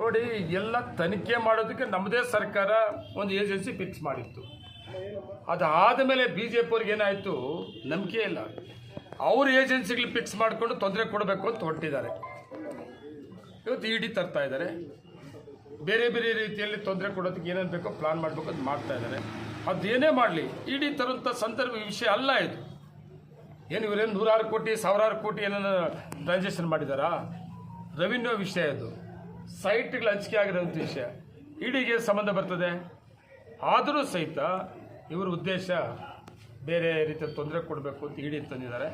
ನೋಡಿ ಎಲ್ಲ ತನಿಖೆ ಮಾಡೋದಕ್ಕೆ ನಮ್ಮದೇ ಸರ್ಕಾರ ಒಂದು ಏಜೆನ್ಸಿ ಫಿಕ್ಸ್ ಮಾಡಿತ್ತು. ಅದಾದ ಮೇಲೆ ಬಿ ಜೆ ಪಿಯವ್ರಿಗೆ ಏನಾಯಿತು? ನಂಬಿಕೆ ಇಲ್ಲ. ಅವ್ರ ಏಜೆನ್ಸಿಗಳು ಫಿಕ್ಸ್ ಮಾಡಿಕೊಂಡು ತೊಂದರೆ ಕೊಡಬೇಕು ಅಂತ ಹೊರಟಿದ್ದಾರೆ. ಇವತ್ತು ಇಡಿ ಡಿ ತರ್ತಾ ಇದ್ದಾರೆ. ಬೇರೆ ಬೇರೆ ರೀತಿಯಲ್ಲಿ ತೊಂದರೆ ಕೊಡೋದಕ್ಕೆ ಏನೇನು ಬೇಕೋ ಪ್ಲಾನ್ ಮಾಡಬೇಕು ಅಂತ ಮಾಡ್ತಾ ಇದ್ದಾರೆ. ಅದೇನೇ ಮಾಡಲಿ ಇಡಿ ಡಿ ತರುವಂಥ ಸಂದರ್ಭ ವಿಷಯ ಅಲ್ಲ ಇದು. ಏನು ಇವರೇನು ನೂರಾರು ಕೋಟಿ, ಸಾವಿರಾರು ಕೋಟಿ ಏನಾರ ಟ್ರಾನ್ಸಾಕ್ಷನ್ ಮಾಡಿದಾರಾ? ರೆವಿನ್ಯೂ ವಿಷಯ ಇದು. ಸೈಟ್ಗಳು ಹಂಚಿಕೆ ಆಗಿರೋಂಥ ವಿಷಯ. ಇಡಿಗೆ ಸಂಬಂಧ ಬರ್ತದೆ. ಆದರೂ ಸಹಿತ ಇವರ ಉದ್ದೇಶ ಬೇರೆ ರೀತಿಯ ತೊಂದರೆ ಕೊಡಬೇಕು ಅಂತ ಇಡಿ ತಂದಿದ್ದಾರೆ.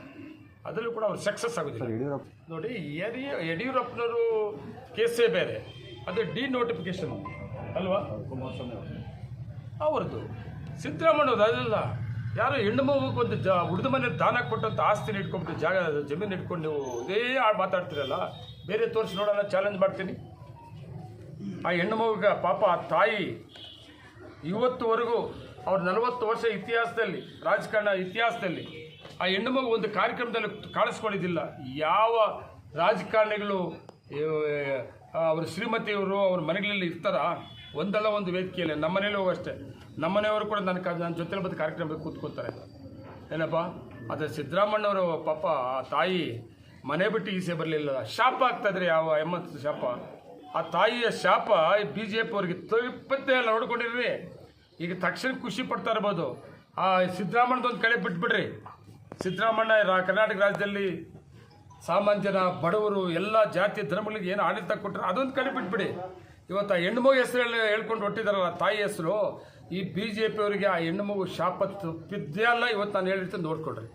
ಅದರಲ್ಲೂ ಕೂಡ ಅವ್ರು ಸಕ್ಸಸ್ ಆಗೋದಿಲ್ಲ. ನೋಡಿ ಯಡಿ- ಯಡಿಯೂರಪ್ಪನವರು ಕೇಸೇ ಬೇರೆ. ಅದು ಡಿ ನೋಟಿಫಿಕೇಶನ್ ಅಲ್ವಾ? ಅವ್ರದ್ದು. ಸಿದ್ದರಾಮಯ್ಯವ್ರದ್ದು ಅದಲ್ಲ. ಯಾರೋ ಹೆಣ್ಣು ಮಗುಗೆ ಒಂದು ಜ ಉಳಿದ ಮನೆ ದಾನ ಕೊಟ್ಟಂತ ಆಸ್ತಿನ ಇಟ್ಕೊಂಡ್ಬಿಟ್ಟು ಜಾಗ ಜಮೀನು ಇಟ್ಕೊಂಡು ನೀವು ಇದೇ ಮಾತಾಡ್ತೀರಲ್ಲ. ಬೇರೆ ತೋರಿಸಿ ನೋಡೋಣ ಚಾಲೆಂಜ್ ಮಾಡ್ತೀನಿ. ಆ ಹೆಣ್ಣು ಮಗುಗ ಪಾಪ ಆ ತಾಯಿ ಇವತ್ತುವರೆಗೂ ಅವ್ರ ನಲವತ್ತು ವರ್ಷ ಇತಿಹಾಸದಲ್ಲಿ, ರಾಜಕಾರಣ ಇತಿಹಾಸದಲ್ಲಿ ಆ ಹೆಣ್ಣು ಮಗು ಒಂದು ಕಾರ್ಯಕ್ರಮದಲ್ಲಿ ಕಾಣಿಸ್ಕೊಂಡಿದ್ದಿಲ್ಲ. ಯಾವ ರಾಜಕಾರಣಿಗಳು ಅವ್ರ ಶ್ರೀಮತಿಯವರು ಅವ್ರ ಮನೆಗಳಲ್ಲಿ ಇರ್ತಾರ? ಒಂದಲ್ಲ ಒಂದು ವೇದಿಕೆಯಲ್ಲಿ. ನಮ್ಮ ಮನೇಲೂ ಅಷ್ಟೇ. ನಮ್ಮ ಮನೆಯವರು ಕೂಡ ನನ್ನ ನನ್ನ ಜೊತೆಲಿ ಬಂದು ಕಾರ್ಯಕ್ರಮದಲ್ಲಿ ಕೂತ್ಕೋತಾರೆ ಏನಪ್ಪ? ಅದು ಸಿದ್ದರಾಮಣ್ಣವರು ಪಾಪ ಆ ತಾಯಿ ಮನೆ ಬಿಟ್ಟು ಈಸೆ ಬರಲಿಲ್ಲ. ಶಾಪ ಆಗ್ತದ್ರಿ ಯಾವ ಎಮ್ಮತ್ ಶಾಪ? ಆ ತಾಯಿಯ ಶಾಪ ಬಿ ಜೆ ಪಿ ಅವ್ರಿಗೆ ತಪ್ಪತ್ತೆ ಎಲ್ಲ ನೋಡ್ಕೊಂಡಿರ್ರಿ ಈಗ ತಕ್ಷಣ ಖುಷಿ ಪಡ್ತಾ ಇರ್ಬೋದು. ಆ ಸಿದ್ದರಾಮಣ್ಣದೊಂದು ಕಳೆ ಬಿಟ್ಬಿಡ್ರಿ. ಸಿದ್ದರಾಮಣ್ಣ ಕರ್ನಾಟಕ ರಾಜ್ಯದಲ್ಲಿ ಸಾಮಾನ್ಯ ಜನ ಬಡವರು, ಎಲ್ಲ ಜಾತಿ ಧರ್ಮಗಳಿಗೆ ಏನು ಆಡಳಿತ ಕೊಟ್ಟರು ಅದೊಂದು ಕಡೆ ಬಿಟ್ಬಿಡಿ. ಇವತ್ತು ಆ ಹೆಣ್ಮಗು ಹೆಸರು ಹೇಳಿ ಹೇಳ್ಕೊಂಡು ಹೊಟ್ಟಿದಾರಲ್ಲ ತಾಯಿ ಹೆಸರು, ಈ ಬಿ ಜೆ ಪಿಯವರಿಗೆ ಆ ಹೆಣ್ಣುಮಗು ಶಾಪ ತಪ್ಪಿದ್ದೇ ಅಲ್ಲ ಇವತ್ತು ನಾನು ಹೇಳಿರ್ತೀನಿ ನೋಡ್ಕೊಡ್ರಿ